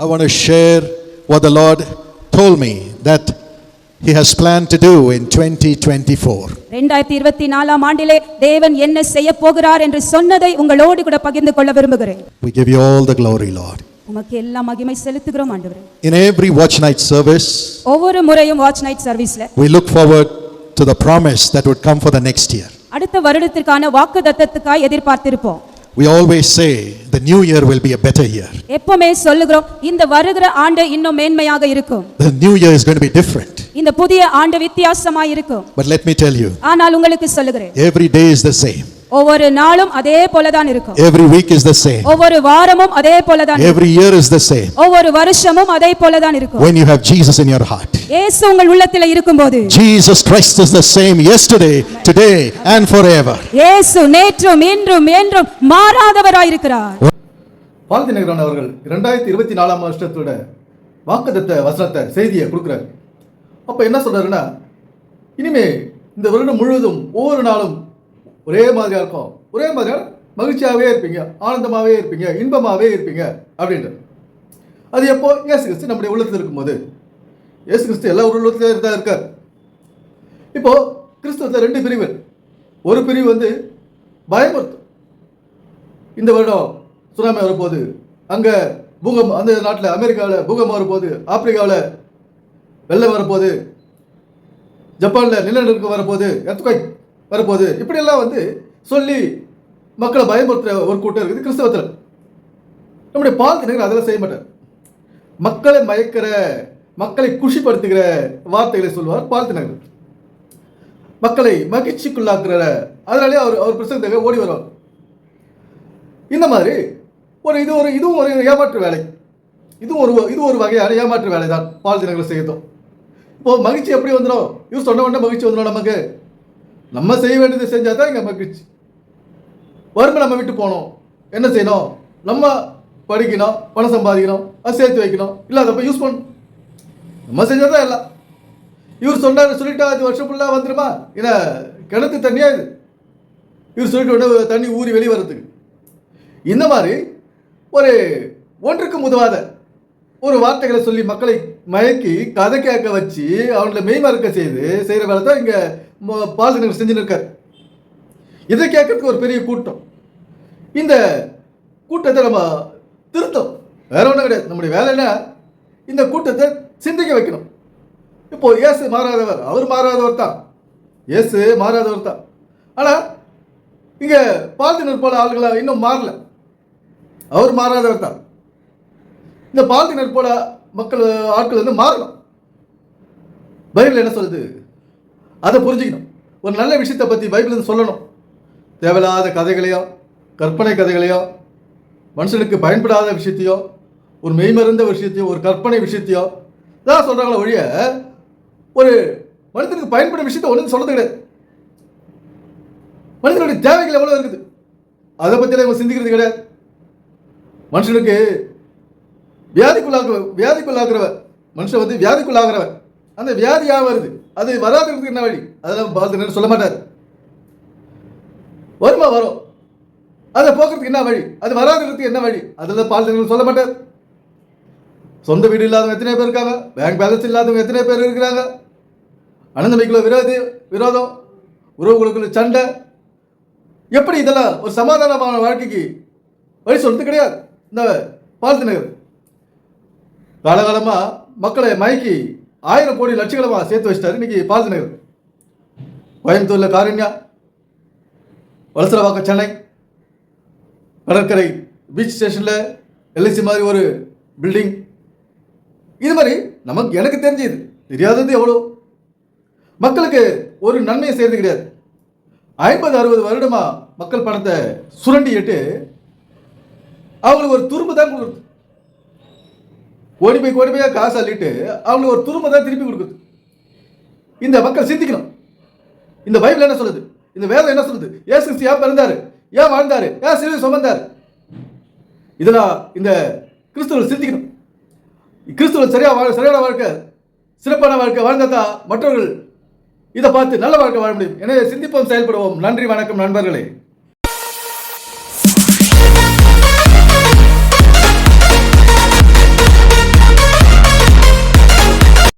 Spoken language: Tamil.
I want to share what the Lord told me that He has planned to do in 2024. ரெண்டாயிரத்தி இருபத்தி நாலாம் ஆண்டிலே தேவன் என்ன செய்ய போகிறார் என்று சொன்னதை உங்களோடு கூட பகிர்ந்து கொள்ள விரும்புகிறேன் We give you all the glory, Lord. உமக்கு எல்லா மகிமை செலுத்துகிறோம் ஆண்டவரே In every watch night service, ஒவ்வொரு முறையும் வாட்ச் நைட் சர்வீஸ்ல we look forward to the promise that would come for the next year. அடுத்த வருடத்திற்கான வாக்கு தத்தத்துக்காய் எதிர்பார்த்திருப்போம் We always say the new year will be a better year. எப்பவுமே சொல்லுகிறோம் இந்த வருகிற ஆண்டு இன்னும் மேன்மையாக இருக்கும் The new year is going to be different. இந்த புதிய ஆண்டு வித்தியாசமாய் இருக்கும் But let me tell you, ஆனால் உங்களுக்கு சொல்லுகிறேன் every day is the same, ஒவ்வொரு நாளும் அதே போலதான் இருக்கும். Every week is the same, ஒவ்வொரு வாரமும் அதே போலதான் இருக்கும். every year is the same. ஒவ்வொரு வருஷமும் அதே போலதான் இருக்கும். When you have Jesus in your heart, இயேசு உங்கள் உள்ளத்தில் இருக்கும்போது. Jesus Christ is the same yesterday, today, and forever. இயேசு நேற்றும் இன்றும் என்றும் மாறாதவராயிருக்கிறார் பால்தி நகரன் அவர்கள் இரண்டாயிரத்தி இருபத்தி நாலாம் வருஷத்தோட வாக்குத்தத்த வசனத்தை செய்தியை கொடுக்குறாரு. அப்போ என்ன சொல்றாருன்னா இனிமே இந்த வருடம் முழுவதும் ஒவ்வொரு நாளும் ஒரே மாதிரியாக இருக்கும் ஒரே மாதிரியான மகிழ்ச்சியாகவே இருப்பீங்க ஆனந்தமாகவே இருப்பீங்க இன்பமாகவே இருப்பீங்க அப்படின்றது. அது எப்போ? இயேசு கிறிஸ்து நம்முடைய உள்ளத்தில் இருக்கும்போது. இயேசு கிறிஸ்து எல்லா உள்ளத்திலும் தான் இருக்கார். இப்போ கிறிஸ்துவத்தில் ரெண்டு பிரிவு. ஒரு பிரிவு வந்து பயமுறுத்தும் இந்த வருடம் சுனாமி வரும்போது அங்கே பூகம் அந்த நாட்டில் அமெரிக்காவில் பூகம்பம் வரும்போது ஆப்பிரிக்காவில் வெள்ளம் வரும்போது ஜப்பானில் நிலநடுக்கம் வரப்போகுது. எர்த்குவைக் வரப்போகுது இப்படியெல்லாம் வந்து சொல்லி மக்களை பயமுறுத்துகிற ஒரு கூட்டம் இருக்குது கிறிஸ்தவத்தில். நம்முடைய பால் தினங்கள் அதெல்லாம் செய்ய மாட்டார். மக்களை மயக்கிற மக்களை குஷிப்படுத்துகிற வார்த்தைகளை சொல்வார் பால் தினகர் மக்களை மகிழ்ச்சிக்குள்ளாக்குற அதனாலே அவர் அவர் பிரசங்கத்துக்கு ஓடி வருவார். இந்த மாதிரி ஒரு இது ஒரு இதுவும் ஒரு ஏமாற்று வேலை. இது ஒரு இது ஒரு வகையான ஏமாற்று வேலை தான் பால் தினங்களை செய்யட்டும். இப்போ மகிழ்ச்சி எப்படி வந்துடும் இவர் சொன்ன உடனே மகிழ்ச்சி வந்துடும் நமக்கு. நம்ம செய்ய வேண்டியதை செஞ்சால் தான் இங்கே மகிழ்ச்சி வறுமை நம்ம விட்டு போகணும் என்ன செய்யணும்? நம்ம படிக்கணும் பணம் சம்பாதிக்கணும் அதை சேர்த்து வைக்கணும். இல்லை அதை போய் யூஸ் பண்ணணும். நம்ம செஞ்சால் தான் எல்லாம். இவர் சொன்னார் சொல்லிட்டா அது வருஷம் ஃபுல்லாக வந்துருமா? ஏன்னா கிணத்து தண்ணியாக இது? இவர் சொல்லிட்டு உடனே தண்ணி ஊறி வெளியே வர்றதுக்கு. இந்த மாதிரி ஒரு ஒன்றுக்கு உதவாத ஒரு வார்த்தைகளை சொல்லி மக்களை மயக்கி கதை கேட்க வச்சு அவங்கள மெய்மறக்க செய்து செய்கிற வேலை தான் இங்கே பால்தினர் செஞ்சுன்னு இருக்கார். இதை கேட்கறதுக்கு ஒரு பெரிய கூட்டம். இந்த கூட்டத்தை நம்ம திருத்தம். வேற ஒன்றும் கிடையாது. நம்முடைய வேலைனா இந்த கூட்டத்தை சிந்திக்க வைக்கணும். இப்போ இயேசு மாறாதவர். அவர் மாறாதவர் தான். இயேசு மாறாதவர் தான். ஆனால் இங்கே பால்தினர் போல ஆளுங்களா இன்னும் மாறல. அவர் மாறாதவர் தான். இந்த பால்தினர் போல மக்கள் ஆட்கள் வந்து மாறணும். பைபிள் என்ன சொல்லுது? அதை புரிஞ்சுக்கணும். ஒரு நல்ல விஷயத்தை பற்றி பைபிள் வந்து சொல்லணும். தேவையில்லாத கதைகளையோ கற்பனை கதைகளையோ மனுஷனுக்கு பயன்படாத விஷயத்தையோ ஒரு மெய்மறந்த விஷயத்தையோ ஒரு கற்பனை விஷயத்தையோ தான் சொல்கிறாங்களே ஒழிய ஒரு மனிதனுக்கு பயன்படும் விஷயத்தை ஒன்றும் சொல்றது கிடையாது. மனிதனுடைய தேவைகள் எவ்வளோ இருக்குது? அதை பற்றிலாம் இவங்க சிந்திக்கிறது கிடையாது. மனுஷனுக்கு வியாதிக்குள்ளாக்குற வியாதிக்குள்ளாகிறவர் மனுஷன் வந்து வியாதிக்குள்ளாகிறவர் அந்த வியாதியாக வருது? அது வராதுக்கு என்ன வழி? அதெல்லாம் பார்த்து சொல்ல மாட்டார். வருமா? வரும். அதை போக்குறதுக்கு என்ன வழி? அது வராதுக்கு என்ன வழி? அதெல்லாம் பால் சொல்ல மாட்டார். சொந்த வீடு இல்லாதவங்க எத்தனை பேர் இருக்காங்க? பேங்க் பேலன்ஸ் இல்லாதவங்க எத்தனை பேர் இருக்கிறாங்க? அனந்தமைக்குள்ள விரோதி விரோதம் உறவுகளுக்குள்ள சண்டை. எப்படி இதெல்லாம் ஒரு சமாதானமான வாழ்க்கைக்கு வழி சொல்றது கிடையாது. இந்த பால்தி நகர். காலகாலமாக மக்களை மயக்கி ஆயிரம் கோடி லட்சங்களமாக சேர்த்து வச்சிட்டாரு இன்னைக்கு பால்தி நகர். கோயம்புத்தூரில் காரண்யா வலசரவாக்கம் சென்னை கடற்கரை பீச் ஸ்டேஷனில் எல்ஐசி மாதிரி ஒரு பில்டிங் இது மாதிரி நமக்கு எனக்கு தெரிஞ்சது தெரியாதது எவ்வளோ? மக்களுக்கு ஒரு நன்மையை செய்யறது கிடையாது. ஐம்பது அறுபது வருடமாக மக்கள் பணத்தை சுரண்டிட்டு அவங்களுக்கு ஒரு துரும்பு தான் கொடுக்குறது கோடி போய் கோடி போய் காசு அள்ளிட்டு அவங்களுக்கு ஒரு துரும்ப தான் திருப்பி கொடுக்குது. இந்த மக்கள் சிந்திக்கணும். இந்த பைபிள் என்ன சொல்லுது? இந்த வேதம் என்ன சொல்லுது? ஏசு கிறிஸ்து ஏன் பிறந்தாரு? ஏன் வாழ்ந்தாரு? ஏன் சிலுவை சுமந்தார்? இதெல்லாம் இந்த கிறிஸ்துவர் சிந்திக்கணும். கிறிஸ்துவர் சரியா வாழ சரியான வாழ்க்கை சிறப்பான வாழ்க்கை வாழ்ந்தால் தான் மற்றவர்கள் இதை பார்த்து நல்ல வாழ்க்கை வாழ முடியும். எனவே சிந்திப்போம் செயல்படுவோம். நன்றி வணக்கம் நண்பர்களே.